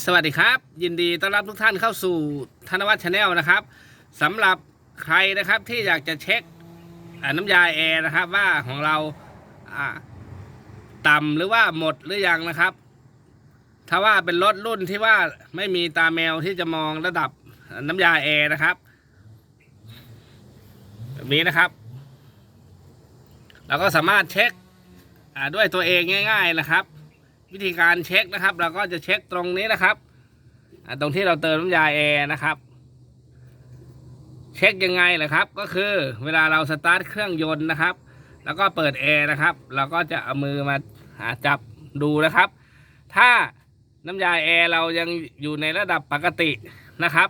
สวัสดีครับ ยินดีต้อนรับทุกท่านเข้าสู่ธนวัฒน์ชาแนลนะครับสำหรับใครนะครับที่อยากจะเช็คน้ำยาแอร์นะครับ ว่าของเราอ่าต่ำหรือว่าหมดหรือยังนะครับ ถ้าว่าเป็นรถรุ่นที่ว่าไม่มีตาแมวที่จะมองระดับน้ำยาแอร์นะครับแบบนี้นะครับ เราก็สามารถเช็คด้วยตัวเองง่าย ๆนะครับ วิธีการเช็คนะครับ เราก็จะเช็คตรงนี้นะครับตรงที่เราเติมน้ำยาแอร์นะครับ เช็คยังไงล่ะครับ ก็คือเวลาเราสตาร์ทเครื่องยนต์นะครับ แล้วก็เปิดแอร์นะครับ เราก็จะเอามือมาหาจับดูนะครับ ถ้าน้ำยาแอร์เรายังอยู่ในระดับปกตินะครับ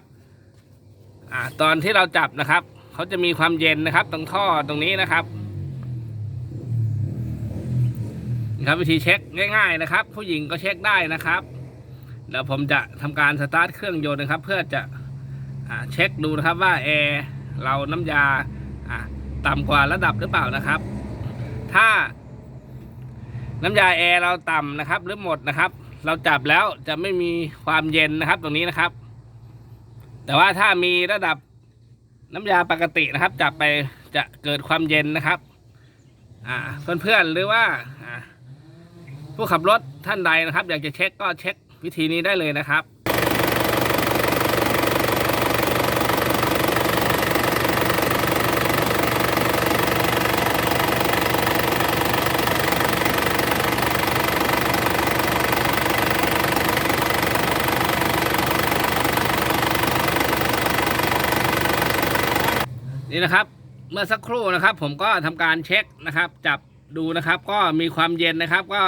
อตอนที่เราจับนะครับเขาจะมีความเย็นนะครับ ตรงท่อตรงนี้นะครับ นะครับวิธีเช็คง่าย ๆนะครับ ผู้หญิงก็เช็คได้นะครับเดี๋ยวผมจะทำการสตาร์ทเครื่องยนต์นะครับ เพื่อจะอ่าเช็คดูนะครับว่าแอร์เราน้ำยาอ่าต่ำกว่าระดับหรือเปล่านะครับ ถ้า น้ำยาแอร์เราต่ำนะครับ หรือหมดนะครับ เราจับแล้วจะไม่มีความเย็นนะครับตรงนี้นะครับ แต่ว่าถ้ามีระดับน้ำยาปกตินะครับ จับไปจะเกิดความเย็นนะครับ อ่าเพื่อนๆหรือว่าอ่า ผู้ขับรถท่านใดนะครับ อยากจะเช็คก็เช็ควิธีนี้ได้เลยนะครับนี่นะครับเมื่อสักครู่นะครับ ผมก็ทำการเช็คนะครับ จับดูนะครับ ก็มีความเย็นนะครับ ก็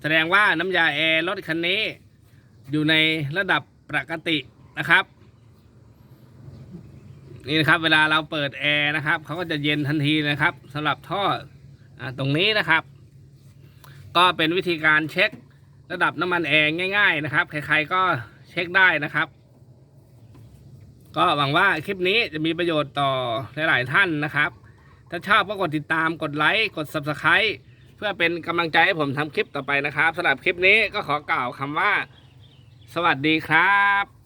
แสดงว่าน้ำยาแอร์รถคันนี้ อยู่ในระดับปกตินะครับ นี่นะครับเวลาเราเปิดแอร์นะครับเขาก็จะเย็นทันทีนะครับสำหรับท่ออตรงนี้นะครับ ก็เป็นวิธีการเช็คระดับน้ำมันแอร์ง่าย ๆ นะครับ ใครๆก็เช็คได้นะครับ ก็หวังว่าคลิปนี้จะมีประโยชน์ต่อหลายๆท่านนะครับ ถ้าชอบก็กดติดตามกดไลค์กด Subscribe พื่อเป็นกำลังใจให้ผมทำคลิปต่อไปนะครับสำหรับคลิปนี้ก็ขอกล่าวคำว่า สวัสดีครับ